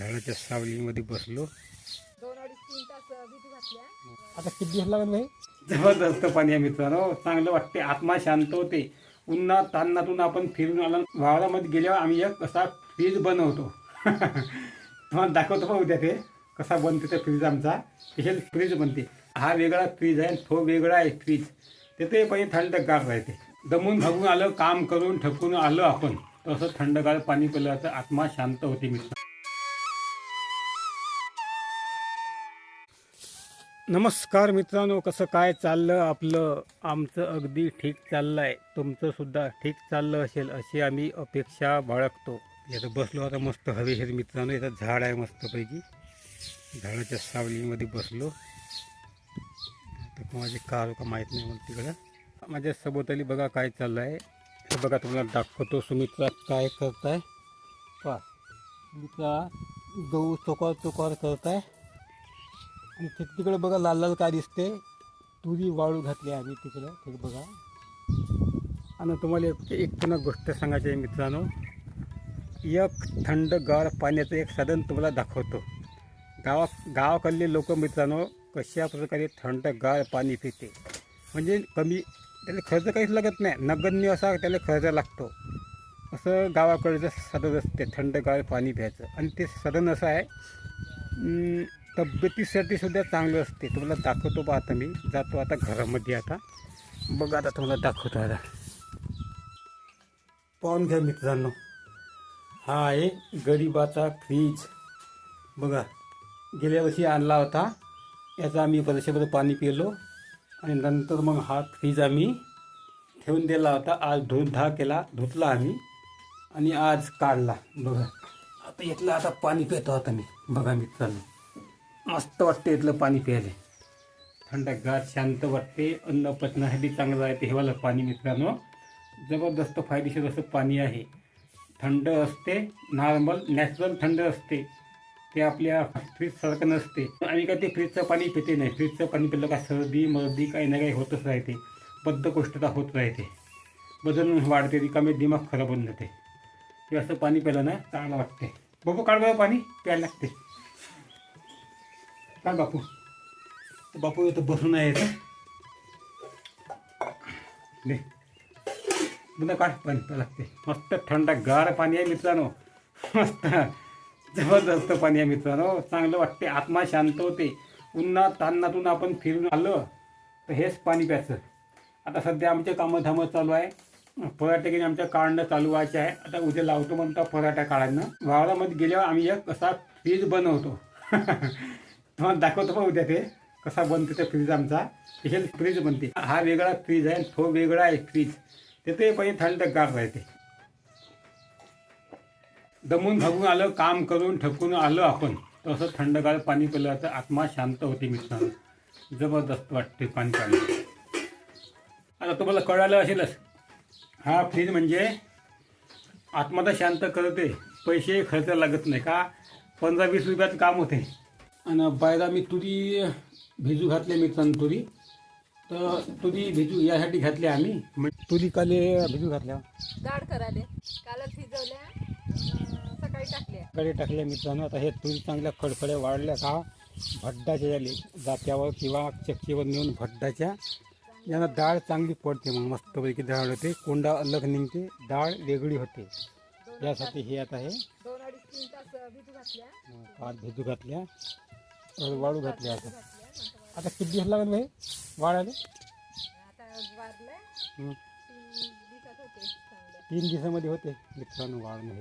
झाडाच्या सावलीमध्ये बसलो. दोन अडीच तीन तास भिजू घातल्या आता किती दिवस लागत भाई? जबरदस्त पाणी आहे मित्रांनो. चांगलं वाटते. आत्मा शांत होते. उन्हात तान्हातून आपण फिरून आला. वावरामध्ये गेल्यावर आम्ही एक असा फ्रीज बनवतो. तुम्हाला दाखवतो का उद्या ते. कसा बनते ते फ्रीज आमचा. स्पेशल फ्रीज बनते. हा वेगळा फ्रीज आहे तो वेगळा आहे फ्रीज. तिथे पहिले थंडगार राहते. दमून भागून आलं काम करून थकून आलं आपण. तसं थंडगार पाणी पिलं तर आत्मा शांत होते मित्र नमस्कार मित्रांनो कसं काय चाललं आपलं? आमचं अगदी ठीक चाललं आहे तुमचंसुद्धा ठीक चाललं असेल अशी आम्ही अपेक्षा बाळगतो. याचं बसलो आता मस्त हवेशीर मित्रांनो याचं झाड आहे मस्तपैकी. झाडाच्या सावलीमध्ये बसलो. तर माझी कार का माहीत नाही मला तिकडं. माझ्या सभोवताली बघा काय चाललं आहे हे बघा तुम्हाला दाखवतो सुमित्रा काय करताय. पा मित्रा गहू चोकार चोकार करताय. आणि तिकडे बघा लाल लाल काय दिसते तुरी वाळू घातली आम्ही तिकडं. ते बघा. आणि तुम्हाला एक एक पुन्हा गोष्ट सांगायची आहे मित्रांनो. एक थंडगार पाण्याचं एक साधन तुम्हाला दाखवतो. गावा गावाकडले लोक मित्रांनो कशा प्रकारे थंडगार पाणी पिते. म्हणजे कमी त्याला खर्च काहीच लागत नाही. नगण्य असा त्याला खर्च लागतो. असं गावाकडचं साधन असते थंडगार पाणी प्यायचं. आणि ते साधन असं आहे तब्येतीसाठी सुद्धा चांगलं असते. तुम्हाला दाखवतो बा आता मी. जातो आता घरामध्ये आता. बघा आता तुम्हाला दाखवतो आता. पाहून घ्या मित्रांनो. हा आहे गरिबाचा फ्रीज. बघा गेल्या वर्षी आणला होता. याचा आम्ही वर्षभर पाणी पिलो. आणि नंतर मग हा फ्रीज आम्ही ठेवून दिला होता. आज धुधा केला धुतला आम्ही. आणि आज काढला. बघा. आता इथला आता पाणी पितो आता मी. बघा मित्रांनो. मस्त वाटते इथलं पाणी प्यायला. थंडगार शांत वाटते अन्न पचनासाठी चांगलं आहे ते हेवालं पाणी मित्रांनो. जबरदस्त फायदेशीर असं पाणी आहे. थंड असते नॉर्मल नॅचरल थंड असते. ते आपल्या फ्रीजसारखं नसते. आम्ही काय ते फ्रीजचं पाणी पिते नाही. फ्रीजचं पाणी पिलं का सर्दी मर्दी काही ना काही होतच राहते. बद्धकोष्ठता होत राहते. वजन वाढते रिकामे दिमाग खराब होऊन जाते. हे असं पाणी प्यायला ना चांगलं वाटते बघू काढ पाणी प्यायला लागते. काय बापू? बापू इथं बसून आहे इथं. दे. पुन्हा काढ पाणी प्यायला लागते मस्त थंड गार पाणी आहे मित्रांनो. मस्त जबरदस्त पाणी आहे मित्रांनो. चांगलं वाटते आत्मा शांत होते. उन्हा तान्नातून आपण फिरून आलं तर हेच पाणी प्यायचं. आता सध्या आमचे कामं धामं चालू आहे. फराटे आमच्या काढणं चालू व्हायचे आहे. आता उद्या लावतो म्हणतो फराट्या काढायनं वावरामध्ये गेल्यावर आम्ही एक असा फ्रीज बनवतो. तुम्हाला दाखवतो पण उद्या ते. कसा बनते त्या फ्रीज आमचा. स्पेशल फ्रीज बनते. हा वेगळा फ्रीज आहे तो वेगळा आहे फ्रीज तिथे पहिले थंडगार राहते. दमून भागून आलं काम करून ठकून आलो आपण. तसं थंडगार पाणी पिलं तर आत्मा शांत होते मित्रांनो. जबरदस्त वाटते पाणी पाणी आता तुम्हाला कळालं असेलच. हा फ्रीज म्हणजे आत्मा तर शांत करते. पैसे खर्च लागत नाही का? पंधरा वीस रुपयात काम होते. आणि बायला मी तुरी भिजू घातले मित्रांनो तुरी. तर तुरी भिजू यासाठी घातले आम्ही. म्हणजे तुरी काले भिजू घातल्या. दाढ कराले. कालच भिजवल्या. सकाळी टाकल्या. कडे टाकले मित्रांनो. आता हे तुरी चांगल्या खडखडे वाढल्या का भड्डाच्या झाली जात्यावर किंवा चक्कीवर नेऊन भड्डाच्या. यांना डाळ चांगली पडते मग मस्तपैकी डाळ होते. कोंडा अलग निघते डाळ वेगळी होते. यासाठी हे आता हे. तास भिजू घातल्या. वाळू घातल्या आता आता किती दिवस लागेल भाई वाळायला. तीन दिवसामध्ये होते. मित्रांनो वाळणं हे